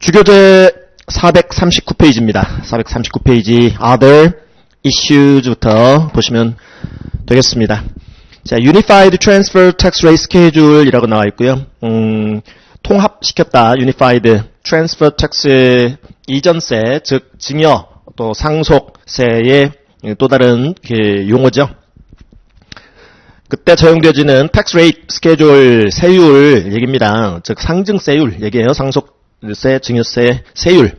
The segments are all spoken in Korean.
주교재 439페이지입니다. 439페이지 Other Issues부터 보시면 되겠습니다. 자, Unified Transfer Tax Rate Schedule이라고 나와 있고요. 음, 통합시켰다. Unified Transfer Tax 이전세, 즉 증여 또 상속세의 또 다른 그 용어죠. 그때 적용되어지는 tax rate schedule 세율 얘기입니다. 즉 상증세율 얘기예요. 상속 세, 증여세, 세율.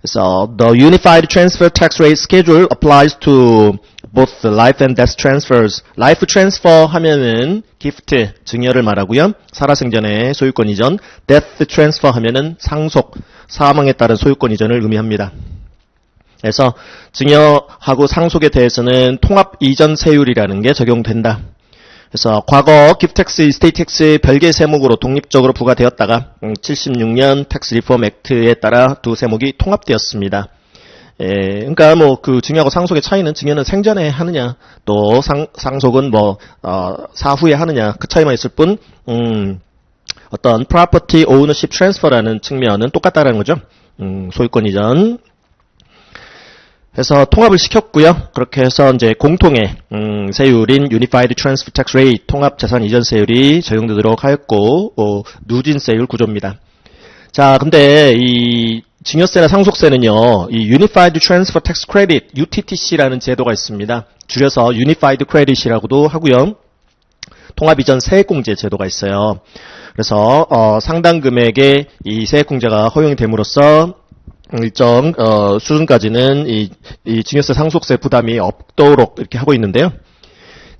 그래서 the unified transfer tax rate schedule applies to both life and death transfers. life transfer 하면은 gift 증여를 말하고요. 살아생전의 소유권 이전, death transfer 하면은 상속, 사망에 따른 소유권 이전을 의미합니다. 그래서 증여하고 상속에 대해서는 통합 이전 세율이라는 게 적용된다. 그래서 과거 기프텍스, 이스테이텍스 별개 세목으로 독립적으로 부과되었다가 76년 텍스 리폼 액트에 따라 두 세목이 통합되었습니다. 예, 그러니까 뭐 그 증여하고 상속의 차이는 증여는 생전에 하느냐 또 상, 상속은 뭐 어, 사후에 하느냐 그 차이만 있을 뿐 음, 어떤 property ownership transfer라는 측면은 똑같다라는 거죠. 음, 소유권 이전 해서 통합을 시켰고요. 그렇게 해서 이제 공통의 음, 세율인 Unified Transfer Tax Rate 통합 자산 이전 세율이 적용되도록 하였고 어, 누진 세율 구조입니다. 자, 근데 이 증여세나 상속세는요. 이 Unified Transfer Tax Credit UTTC라는 제도가 있습니다. 줄여서 Unified Credit이라고도 하고요. 통합 이전 세액공제 제도가 있어요. 그래서 어, 상당 금액의 이 세액공제가 허용이 됨으로써 일정 어, 수준까지는 이, 이 증여세 상속세 부담이 없도록 이렇게 하고 있는데요.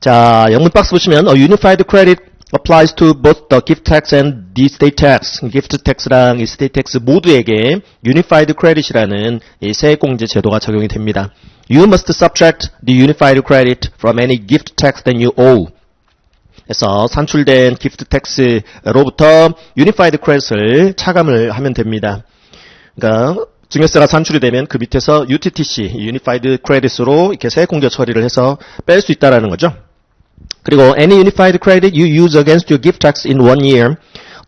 자, 영문 박스 보시면 a unified credit applies to both the gift tax and the estate tax. gift tax랑 estate tax 모두에게 unified credit이라는 이 세액공제 제도가 적용이 됩니다. You must subtract the unified credit from any gift tax that you owe. 그래서 산출된 기프트 텍스로부터 유니파이드 크레딧을 차감을 하면 됩니다. 그러니까 증여세가 산출이 되면 그 밑에서 UTTC, Unified Credit으로 이렇게 세액 공제 처리를 해서 뺄 수 있다라는 거죠. 그리고 any unified credit you use against your gift tax in one year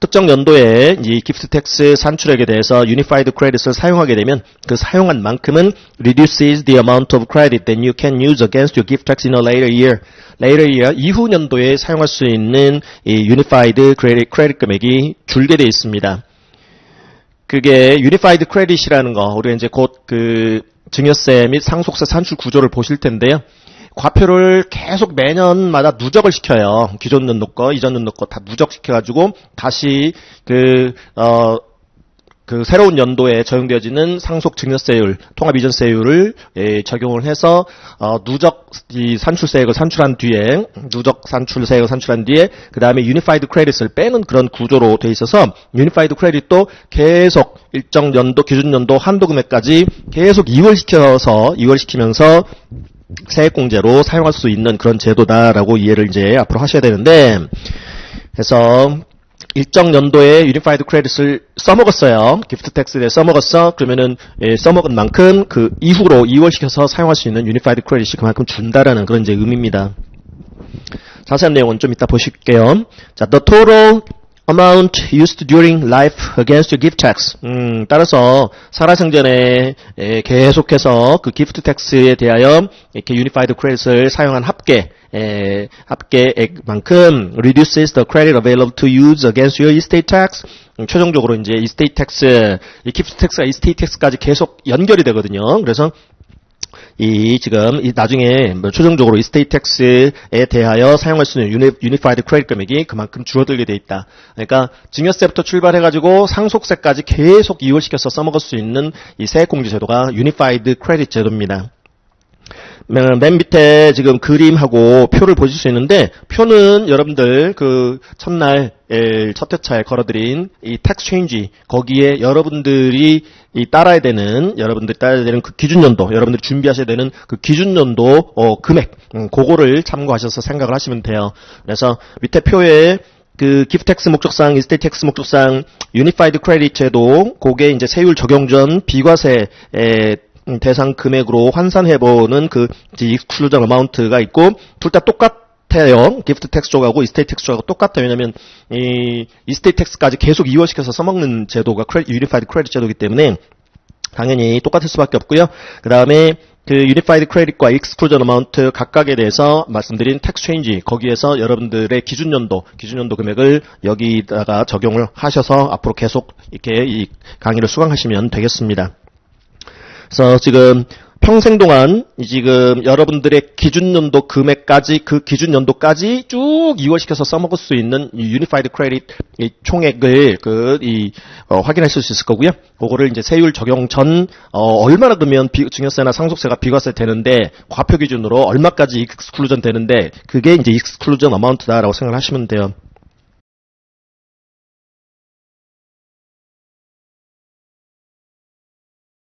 특정 연도에 이 기프트 텍스 산출액에 대해서 유니파이드 크레딧을 사용하게 되면 그 사용한 만큼은 reduces the amount of credit that you can use against your gift tax in a later year. later year 이후 연도에 사용할 수 있는 이 유니파이드 크레딧, 크레딧 금액이 줄게 되어 있습니다. 그게 유니파이드 크레딧이라는 거 우리가 이제 곧 그 증여세 및 상속세 산출 구조를 보실 텐데요. 과표를 계속 매년마다 누적을 시켜요. 기존 연도 거, 이전 연도 거다 누적시켜가지고 다시 그, 어, 그 새로운 연도에 적용되어지는 상속 증여세율, 통합 이전세율을 예, 적용을 해서 어, 누적 이 산출세액을 산출한 뒤에 누적 산출세액을 산출한 뒤에 그 다음에 유니파이드 크레딧을 빼는 그런 구조로 돼 있어서 유니파이드 크레딧도 계속 일정 연도 기준 연도 한도 금액까지 계속 이월시켜서 이월시키면서 세액공제로 사용할 수 있는 그런 제도다라고 이해를 이제 앞으로 하셔야 되는데 그래서 일정 연도에 유니파이드 크레딧을 써먹었어요. 기프트 텍스에 써먹었어. 그러면은 예, 써먹은 만큼 그 이후로 이월시켜서 사용할 수 있는 유니파이드 크레딧이 그만큼 준다라는 그런 이제 의미입니다. 자세한 내용은 좀 이따 보실게요. 자, the total amount used during life against gift tax. 음, 따라서 살아생전에 에, 계속해서 그 기프트 텍스에 대하여 이렇게 유니파이드 크레딧을 사용한 합계 에, 합계액만큼 reduces the credit available to use against your estate tax. 음, 최종적으로 이제 estate tax, 이 기프트 텍스가 estate tax까지 계속 연결이 되거든요. 그래서 이 지금 이 나중에 뭐 최종적으로 이 스테이트 텍스에 대하여 사용할 수 있는 유니, 유니파이드 크레딧 금액이 그만큼 줄어들게 돼 있다. 그러니까 증여세부터 출발해 가지고 상속세까지 계속 이월시켜서 써먹을 수 있는 이 세액공제 제도가 유니파이드 크레딧 제도입니다. 맨 밑에 지금 그림하고 표를 보실 수 있는데 표는 여러분들 그 첫날 예, 첫 회차에 걸어드린 이 텍스 체인지 거기에 여러분들이 이 따라야 되는 여러분들이 따라야 되는 그 기준연도 여러분들이 준비하셔야 되는 그 기준연도 어, 금액 음, 그거를 참고하셔서 생각을 하시면 돼요. 그래서 밑에 표에 그 기프텍스 목적상, 이스테이텍스 목적상 유니파이드 크레딧 제도 그게 이제 세율 적용 전 비과세 에 대상 금액으로 환산해보는 그 익스클루전 어마운트가 있고 둘 다 똑같 똑같아요. 기프트 텍스 쪽하고 이스테이트 텍스 쪽하고 똑같아요. 왜냐면 이 이스테이트 텍스까지 계속 이월시켜서 써먹는 제도가 유니파이드 크레딧 제도이기 때문에 당연히 똑같을 수밖에 없고요. 그 다음에 그 유니파이드 크레딧과 익스클루전 어마운트 각각에 대해서 말씀드린 텍스 체인지 거기에서 여러분들의 기준 연도 기준 연도 금액을 여기다가 적용을 하셔서 앞으로 계속 이렇게 이 강의를 수강하시면 되겠습니다. 그래서 지금 평생 동안 이 지금 여러분들의 기준 연도 금액까지 그 기준 연도까지 쭉 이월시켜서 써먹을 수 있는 이 유니파이드 크레딧 이 총액을 그 이 어, 확인하실 수 있을 거고요. 그거를 이제 세율 적용 전 어, 얼마나 그러면 비- 증여세나 상속세가 비과세 되는데 과표 기준으로 얼마까지 익스클루전 되는데 그게 이제 익스클루전 어마운트다라고 생각하시면 돼요.